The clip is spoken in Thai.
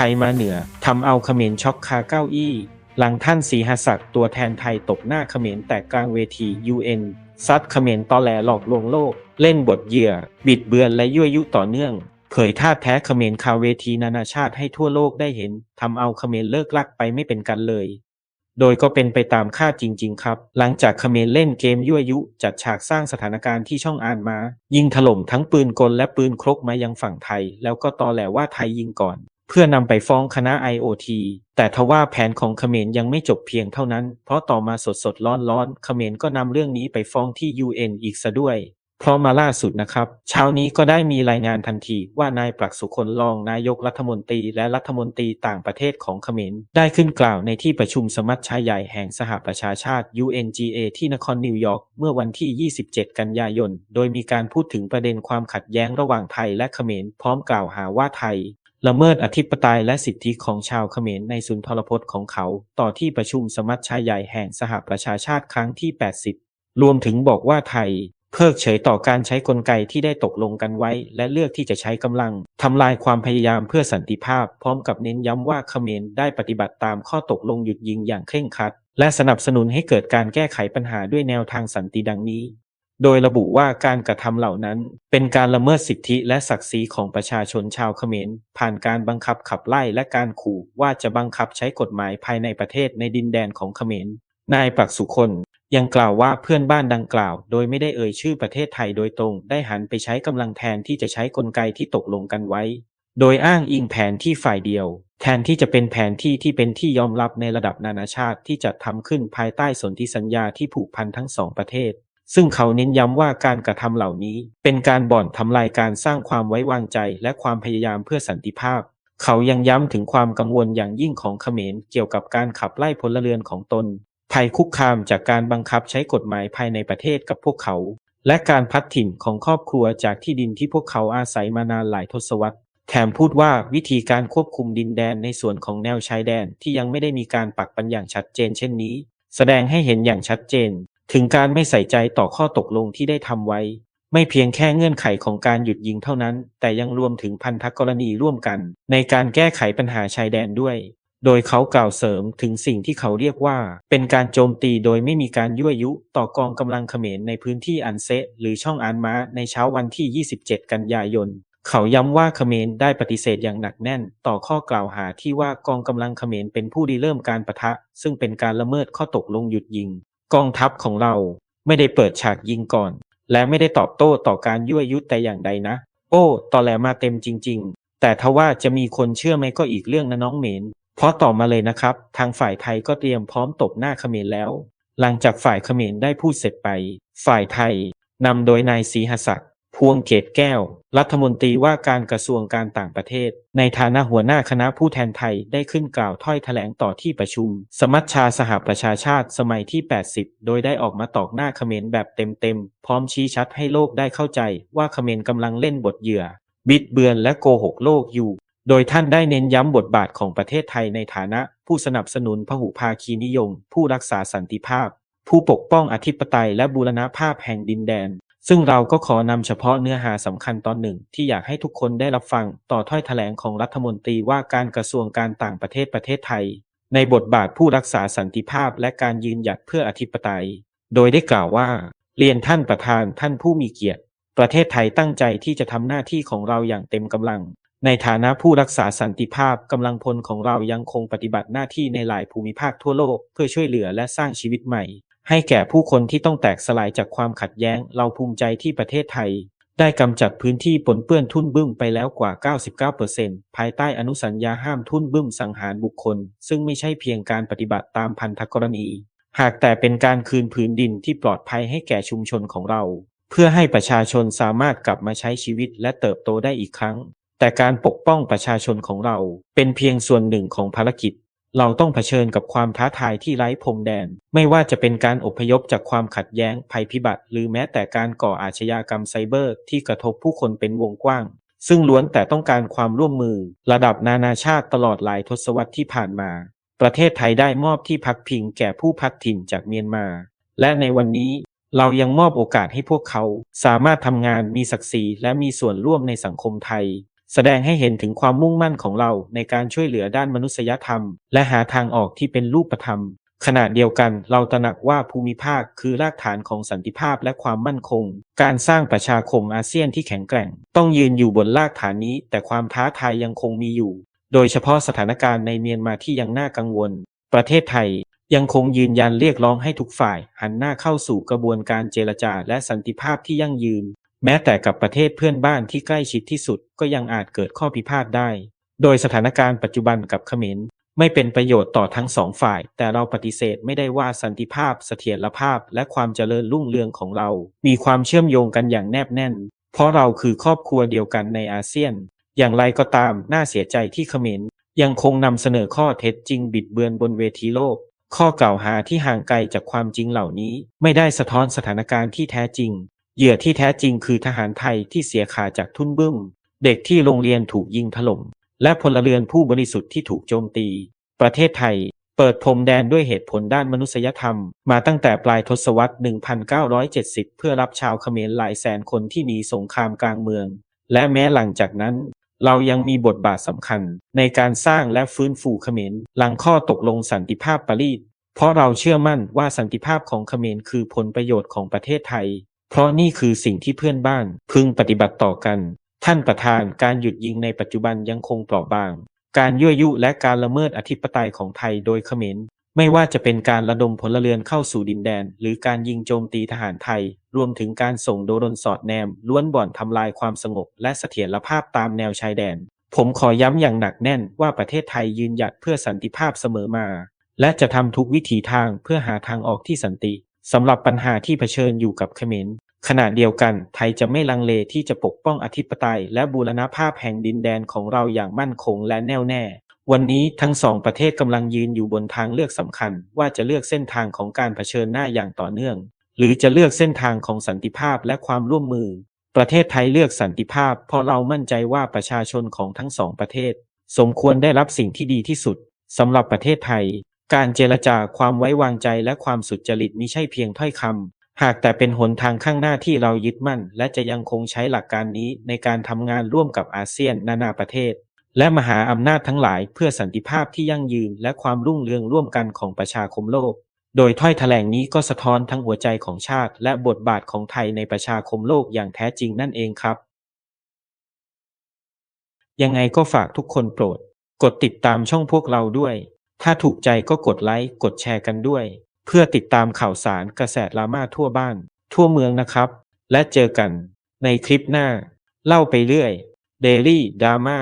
ไทยมาเหนือทำเอาเขมรช็อกคาเก้าอี้ หลังท่านศรีหศักดิ์ตัวแทนไทยตบหน้าเขมรแตกกลางเวที UN ซัดเขมรตอแหลหลอกลวงโลก เล่นบทเหยื่อ บิดเบือนและยั่วยุต่อเนื่อง เผยท่าแท้เขมรคาเวทีนานาชาติให้ทั่วโลกได้เห็นทำเอาเขมรเลิกลักไปไม่เป็นกันเลยโดยก็เป็นไปตามคาดจริง ๆ ครับ หลังจากเขมรเล่นเกมยั่วยุจัดฉากสร้างสถานการณ์ที่ช่องอ่านมา ยิงถล่มทั้งปืนกลและปืนครกมายังฝั่งไทย แล้วก็ตอแหลว่าไทยยิงก่อน เพื่อนำไปฟ้องคณะ IOT แต่ทว่าแผนของเขมรยังไม่จบเพียงเท่านั้น เพราะต่อมาสดสดร้อนร้อนๆเขมรก็นำเรื่องนี้ไปฟ้องที่ UN อีกซะด้วย เพราะมาล่าสุดนะครับ เช้านี้ก็ได้มีรายงานทันทีว่านายปรักสุคนรองนายกรัฐมนตรีและรัฐมนตรีต่างประเทศของเขมรได้ขึ้นกล่าวในที่ประชุมสมัชชาใหญ่แห่งสหประชาชาติ UNGA ที่นครนิวยอร์กเมื่อวันที่ 27 กันยายน โดยมีการพูดถึงประเด็นความขัดแย้งระหว่างไทยและเขมรพร้อมกล่าวหาว่าไทย ละเมิดอธิปไตยและสิทธิของชาวเขมรในสุนทรพจน์ของเขา ต่อที่ประชุมสมัชชาใหญ่แห่งสหประชาชาติครั้งที่ 80 รวมถึงบอกว่าไทย เพิกเฉยต่อการใช้กลไกที่ได้ตกลงกันไว้ และเลือกที่จะใช้กำลังทำลายความพยายามเพื่อสันติภาพ พร้อมกับเน้นย้ำว่าเขมรได้ปฏิบัติตามข้อตกลงหยุดยิงอย่างเคร่งครัด และสนับสนุนให้เกิดการแก้ไขปัญหาด้วยแนวทางสันติดังนี้ โดยระบุว่าการกระทำเหล่านั้น เป็นการละเมิดสิทธิและศักดิ์ศรีของประชาชนชาวเขมร ผ่านการบังคับขับไล่และการขู่ว่าจะบังคับใช้กฎหมายภายในประเทศในดินแดนของเขมร นายปักสุคนยังกล่าวว่าเพื่อนบ้านดังกล่าว โดยไม่ได้เอ่ยชื่อประเทศไทยโดยตรง ได้หันไปใช้กำลังแทนที่จะใช้กลไกที่ตกลงกันไว้ โดยอ้างอิงแผนที่ฝ่ายเดียว แทนที่จะเป็นแผนที่ที่เป็นที่ยอมรับในระดับนานาชาติที่จัดทำขึ้นภายใต้สนธิสัญญาที่ผูกพันทั้งสองประเทศ ซึ่งเขาเน้นย้ำว่าการกระทำเหล่านี้ เป็นการบ่อนทำลายการสร้างความไว้วางใจและความพยายามเพื่อสันติภาพ เขายังย้ำถึงความกังวลอย่างยิ่งของเขมรเกี่ยวกับการขับไล่พลเรือนของตน ภัยคุกคามจากการบังคับใช้กฎหมายภายในประเทศกับพวกเขา และการพัดถิ่นของครอบครัวจากที่ดินที่พวกเขาอาศัยมานานหลายทศวรรษแถมพูดว่าวิธีการควบคุมดินแดนในส่วนของแนวชายแดนที่ยังไม่ได้มีการปักปันอย่างชัดเจนเช่นนี้ แสดงให้เห็นอย่างชัดเจน ถึงการไม่ใส่ใจต่อข้อตกลงที่ได้ทำไว้ ไม่เพียงแค่เงื่อนไขของการหยุดยิงเท่านั้น แต่ยังรวมถึงพันธกรณีร่วมกัน ในการแก้ไขปัญหาชายแดนด้วย โดยเขากล่าวเสริมถึงสิ่งที่เขาเรียกว่า เป็นการโจมตีโดยไม่มีการยั่วยุต่อกองกำลังเขมรในพื้นที่อันเซะหรือช่องอานมาในเช้าวันที่ 27 กันยายนเขาย้ำว่าเขมรได้ปฏิเสธอย่างหนักแน่น ต่อข้อกล่าวหาที่ว่ากองกำลังเขมรเป็นผู้ริเริ่มการปะทะ ซึ่งเป็นการละเมิดข้อตกลงหยุดยิง กองทัพของเราไม่ได้เปิดฉากยิงก่อน และไม่ได้ตอบโต้ต่อการยั่วยุแต่อย่างใดนะ โอ้ตอแหลมาเต็มจริง ๆ แต่ทว่าจะมีคนเชื่อไหมก็อีกเรื่องนะน้องเหมน เพราะต่อมาเลยนะครับ ทางฝ่ายไทยก็เตรียมพร้อมตบหน้าเขมรแล้ว หลังจากฝ่ายเขมรได้พูดเสร็จไป ฝ่ายไทยนำโดยนายศรีหศักดิ์ พวงเกตแก้ว รัฐมนตรีว่าการกระทรวงการต่างประเทศ ในฐานะหัวหน้าคณะผู้แทนไทยได้ขึ้นกล่าวถ้อยแถลงต่อที่ประชุม สมัชชาสหประชาชาติสมัยที่ 80 โดยได้ออกมาตอกหน้าเขมรแบบเต็มๆ พร้อมชี้ชัดให้โลกได้เข้าใจว่าเขมรกำลังเล่นบทเหยื่อ บิดเบือนและโกหกโลกอยู่ โดยท่านได้เน้นย้ำบทบาทของประเทศไทยในฐานะผู้สนับสนุนพหุภาคีนิยม ผู้รักษาสันติภาพ ผู้ปกป้องอธิปไตยและบูรณภาพแห่งดินแดน ซึ่งเราก็ขอนำเฉพาะเนื้อหาสำคัญตอนหนึ่งที่อยากให้ทุกคนได้รับฟังต่อถ้อยแถลงของรัฐมนตรีว่าการกระทรวงการต่างประเทศประเทศไทย ในบทบาทผู้รักษาสันติภาพและการยืนหยัดเพื่ออธิปไตย โดยได้กล่าวว่า เรียนท่านประธานท่านผู้มีเกียรติ ประเทศไทยตั้งใจที่จะทำหน้าที่ของเราอย่างเต็มกำลัง ในฐานะผู้รักษาสันติภาพกำลังพลของเรายังคงปฏิบัติหน้าที่ในหลายภูมิภาคทั่วโลก เพื่อช่วยเหลือและสร้างชีวิตใหม่ ให้แก่ผู้คนที่ต้องแตกสลายจากความขัดแย้ง เราภูมิใจที่ประเทศไทย ได้กำจัดพื้นที่ปนเปื้อนทุ่นบึ้มไปแล้วกว่า 99%ภายใต้อนุสัญญาห้ามทุ่นบึ้มสังหารบุคคล ซึ่งไม่ใช่เพียงการปฏิบัติตามพันธกรณี หากแต่เป็นการคืนผืนดินที่ปลอดภัยให้แก่ชุมชนของเรา เพื่อให้ประชาชนสามารถกลับมาใช้ชีวิตและเติบโตได้อีกครั้ง แต่การปกป้องประชาชนของเราเป็นเพียงส่วนหนึ่งของภารกิจ เราต้องเผชิญกับความท้าทายที่ไร้พรมแดน ไม่ว่าจะเป็นการอพยพจากความขัดแย้งภัยพิบัติ หรือแม้แต่การก่ออาชญากรรมไซเบอร์ ที่กระทบผู้คนเป็นวงกว้าง ซึ่งล้วนแต่ต้องการความร่วมมือ ระดับนานาชาติตลอดหลายทศวรรษที่ผ่านมา ประเทศไทยได้มอบที่พักพิงแก่ผู้พัดถิ่นจากเมียนมา และในวันนี้เรายังมอบโอกาสให้พวกเขา สามารถทำงานมีศักดิ์ศรีและมีส่วนร่วมในสังคมไทย แสดงให้เห็นถึงความมุ่งมั่นของเราในการช่วยเหลือด้านมนุษยธรรม และหาทางออกที่เป็นรูปธรรม ขณะเดียวกันเราตระหนักว่าภูมิภาคคือรากฐานของสันติภาพและความมั่นคง การสร้างประชาคมอาเซียนที่แข็งแกร่ง ต้องยืนอยู่บนรากฐานนี้ แต่ความท้าทายยังคงมีอยู่ โดยเฉพาะสถานการณ์ในเมียนมาที่ยังน่ากังวล ประเทศไทยยังคงยืนยันเรียกร้องให้ทุกฝ่าย หันหน้าเข้าสู่กระบวนการเจรจาและสันติภาพที่ยั่งยืน แม้แต่กับประเทศเพื่อนบ้านที่ใกล้ชิดที่สุดก็ยังอาจเกิดข้อพิพาทได้ โดยสถานการณ์ปัจจุบันกับเขมรไม่เป็นประโยชน์ต่อทั้งสองฝ่าย แต่เราปฏิเสธไม่ได้ว่าสันติภาพ เสถียรภาพ และความเจริญรุ่งเรืองของเรา มีความเชื่อมโยงกันอย่างแนบแน่น เพราะเราคือครอบครัวเดียวกันในอาเซียน อย่างไรก็ตามน่าเสียใจที่เขมรยังคงนำเสนอข้อเท็จจริงบิดเบือนบนเวทีโลก ข้อกล่าวหาที่ห่างไกลจากความจริงเหล่านี้ ไม่ได้สะท้อนสถานการณ์ที่แท้จริง เหยื่อที่แท้จริงคือทหารไทยที่เสียขาจากทุ่นบึ้ม เด็กที่โรงเรียนถูกยิงถล่ม และพลเรือนผู้บริสุทธิ์ที่ถูกโจมตี ประเทศไทย เปิดพรมแดนด้วยเหตุผลด้านมนุษยธรรม มาตั้งแต่ปลายทศวรรษ 1970 เพื่อรับชาวเขมรหลายแสนคนที่หนีสงครามกลางเมือง และแม้หลังจากนั้น เรายังมีบทบาทสำคัญ ในการสร้างและฟื้นฟูเขมรหลังข้อตกลงสันติภาพปารีสเพราะเราเชื่อมั่นว่าสันติภาพของเขมรคือผลประโยชน์ของประเทศไทย เพราะนี่คือสิ่งที่เพื่อนบ้านพึงปฏิบัติต่อกัน ท่านประธานการหยุดยิงในปัจจุบันยังคงเปราะบาง การยั่วยุและการละเมิดอธิปไตยของไทยโดยเขมรไม่ว่าจะเป็นการระดมพลเรือนเข้าสู่ดินแดน หรือการยิงโจมตีทหารไทย รวมถึงการส่งโดรนสอดแนม ล้วนบ่อนทำลายความสงบ และเสถียรภาพตามแนวชายแดน ผมขอย้ำอย่างหนักแน่นว่าประเทศไทยยืนหยัดเพื่อสันติภาพเสมอมา และจะทำทุกวิถีทางเพื่อหาทางออกที่สันติ สำหรับปัญหาที่เผชิญอยู่กับเขมรขณะเดียวกัน ไทยจะไม่ลังเลที่จะปกป้องอธิปไตย และบูรณภาพแห่งดินแดนของเราอย่างมั่นคงและแน่วแน่ วันนี้ทั้งสองประเทศกำลังยืนอยู่บนทางเลือกสำคัญ ว่าจะเลือกเส้นทางของการเผชิญหน้าอย่างต่อเนื่อง หรือจะเลือกเส้นทางของสันติภาพและความร่วมมือ ประเทศไทยเลือกสันติภาพ เพราะเรามั่นใจว่าประชาชนของทั้งสองประเทศ สมควรได้รับสิ่งที่ดีที่สุดสำหรับประเทศไทย การเจรจาความไว้วางใจและความสุจริตมิใช่เพียงถ้อยคำ หากแต่เป็นหนทางข้างหน้าที่เรายึดมั่น และจะยังคงใช้หลักการนี้ในการทำงานร่วมกับอาเซียนนานาประเทศ และมหาอำนาจทั้งหลายเพื่อสันติภาพที่ยั่งยืนและความรุ่งเรืองร่วมกันของประชาคมโลก โดยถ้อยแถลงนี้ก็สะท้อนทั้งหัวใจของชาติ และบทบาทของไทยในประชาคมโลกอย่างแท้จริงนั่นเองครับ ยังไงก็ฝากทุกคนโปรด กดติดตามช่องพวกเราด้วย ถ้าถูกใจก็กดไลค์ กดแชร์กันด้วย เพื่อติดตามข่าวสารกระแสดราม่าทั่วบ้าน ทั่วเมืองนะครับ และเจอกันในคลิปหน้า เล่าไปเรื่อย Daily Drama